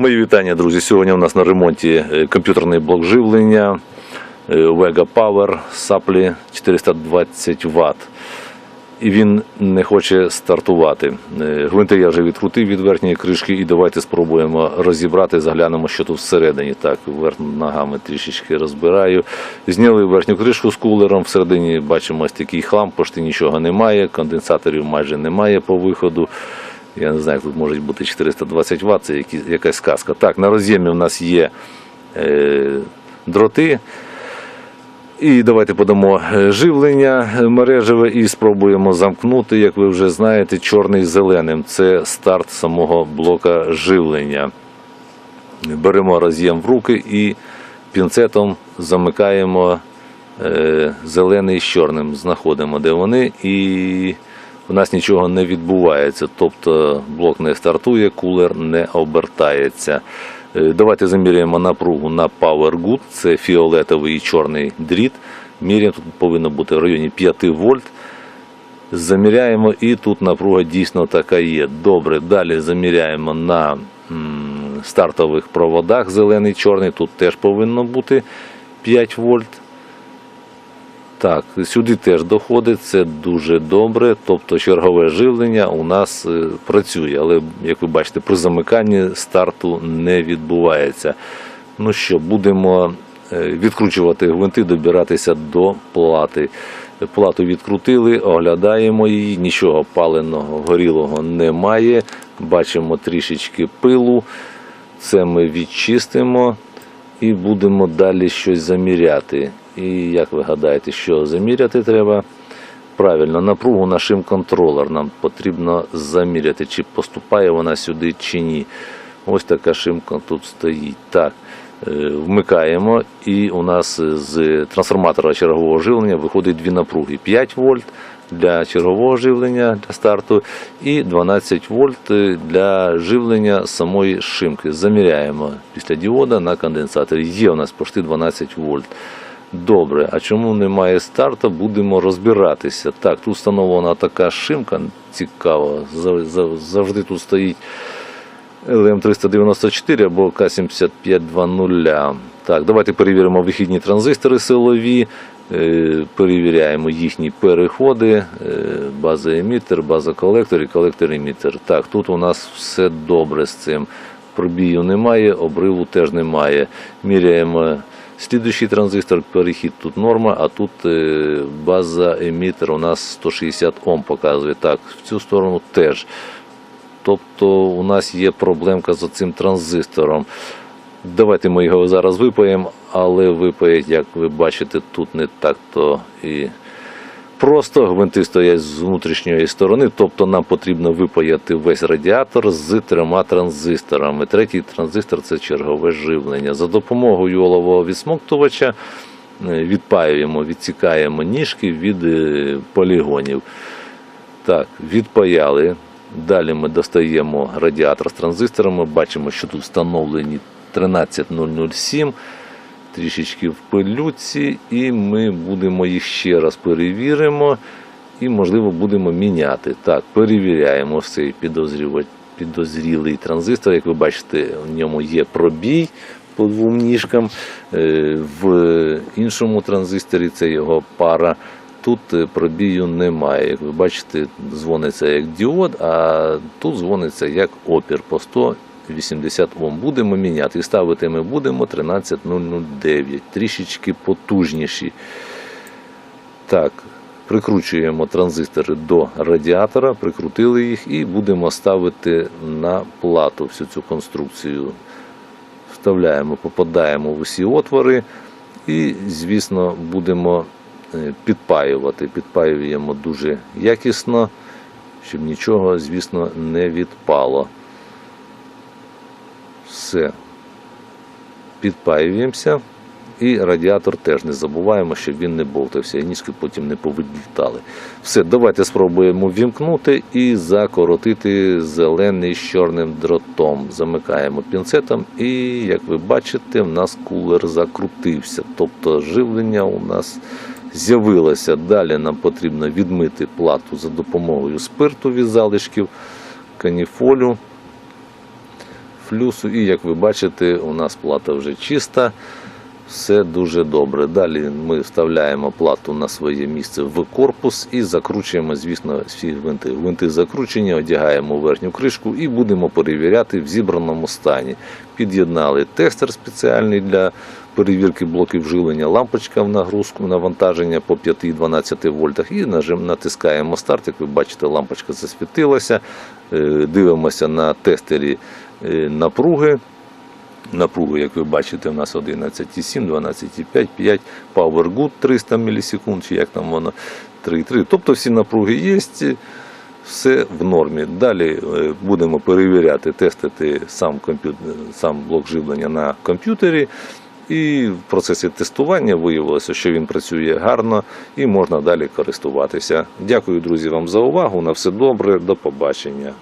Мої вітання, друзі. Сьогодні у нас на ремонті е, комп'ютерний блок живлення е, Vega Power Supply 420 Вт. І він не хоче стартувати. Е, Гвинти я вже відкрутив від верхньої кришки, і давайте спробуємо розібрати, заглянемо, що тут всередині. Так, верх ногами трішечки розбираю. Зняли верхню кришку з кулером. Всередині бачимо ось такий хлам, почти нічого немає, конденсаторів майже немає по виходу. Я не знаю, як тут може бути 420 Вт, це якась сказка. Так, на роз'ємі у нас є е, дроти. І давайте подамо е, живлення мережеве і спробуємо замкнути, як ви вже знаєте, чорний з зеленим. Це старт самого блока живлення. Беремо роз'єм в руки і пінцетом замикаємо е, зелений з чорним. Знаходимо, де вони, і у нас нічого не відбувається. Тобто блок не стартує, кулер не обертається. Е, Давайте заміряємо напругу на Power Good. Це фіолетовий і чорний дріт. Міряємо, тут повинно бути в районі 5 вольт. Заміряємо, і тут напруга дійсно така є. Добре, далі заміряємо на стартових проводах зелений, чорний. Тут теж повинно бути 5 вольт. Так, сюди теж доходить, це дуже добре. Тобто чергове живлення у нас е, працює, але як ви бачите, при замиканні старту не відбувається. Ну що, будемо е, відкручувати гвинти, добиратися до плати. Плату відкрутили, оглядаємо її, нічого паленого, горілого немає. Бачимо трішечки пилу. Це ми відчистимо і будемо далі щось заміряти. І як ви гадаєте, що заміряти треба? Правильно, напругу на шим-контролер нам потрібно заміряти, чи поступає вона сюди, чи ні. Ось така шимка тут стоїть. Так, е, вмикаємо, і у нас з трансформатора чергового живлення виходить дві напруги: 5 вольт для чергового живлення для старту і 12 вольт для живлення самої шимки. Заміряємо після діода на конденсаторі. Є у нас почти 12 вольт. Добре, а чому немає старту, будемо розбиратися. Так, тут встановлена така шимка цікава. зав- зав- Завжди тут стоїть LM394 або К7520. Так, давайте перевіримо вихідні транзистори силові, перевіряємо їхні переходи, е, база емітер, база колектор і колектор емітер. Так, тут у нас все добре з цим. Пробію немає, обриву теж немає. Міряємо слідуючий транзистор, перехід тут норма, а тут е, база емітер у нас 160 Ом показує. Так, в цю сторону теж. Тобто у нас є проблемка з цим транзистором. Давайте ми його зараз випаємо, але випаять, як ви бачите, тут не так-то і просто. Гвинти стоять з внутрішньої сторони, тобто нам потрібно випаяти весь радіатор з трьома транзисторами. Третій транзистор це чергове живлення. За допомогою олового відсмоктувача е, відпаюємо, відсікаємо ніжки від е, полігонів. Так, відпаяли. Далі ми достаємо радіатор з транзисторами. Бачимо, що тут встановлені 13007, трішечки в пилюці, і ми будемо їх ще раз перевіримо і, можливо, будемо міняти. Так, перевіряємо цей підозрілий транзистор. Як ви бачите, в ньому є пробій по двом ніжкам. Е, В іншому транзисторі це його пара. Тут е, пробію немає. Як ви бачите, дзвониться як діод, а тут дзвониться як опір по 180 Ом. Будемо міняти. І ставити ми будемо 13009, трішечки потужніші. Так, прикручуємо транзистори до радіатора, прикрутили їх і будемо ставити на плату всю цю конструкцію. Вставляємо, попадаємо в усі отвори і, звісно, будемо е, підпаювати. Підпаюємо дуже якісно, щоб нічого, звісно, не відпало. Все. Підпаюємося. І радіатор теж не забуваємо, щоб він не болтався, і ніжки потім не повидлітали. Все, давайте спробуємо вімкнути і закоротити зелений з чорним дротом. Замикаємо пінцетом, і як ви бачите, в нас кулер закрутився. Тобто живлення у нас з'явилося. Далі нам потрібно відмити плату за допомогою спирту від залишків, каніфолю. Флюсу. І як ви бачите, у нас плата вже чиста. Все дуже добре. Далі ми вставляємо плату на своє місце в корпус і закручуємо, звісно, всі гвинти. Гвинти закручені, одягаємо верхню кришку і будемо перевіряти в зібраному стані. Під'єднали тестер спеціальний для перевірки блоків живлення, лампочка в нагрузку, навантаження по 5-12 вольтах. І натискаємо старт. Як ви бачите, лампочка засвітилася. Е, Дивимося на тестері напруги. Напруги, як ви бачите, у нас 11,7, 12,5, 5, Power Good 300 мілісекунд, чи як там воно 3,3. Тобто всі напруги є, все в нормі. Далі е, будемо перевіряти, тестити сам, комп'ютер, сам блок живлення на комп'ютері. І в процесі тестування виявилося, що він працює гарно і можна далі користуватися. Дякую, друзі, вам за увагу. На все добре, до побачення.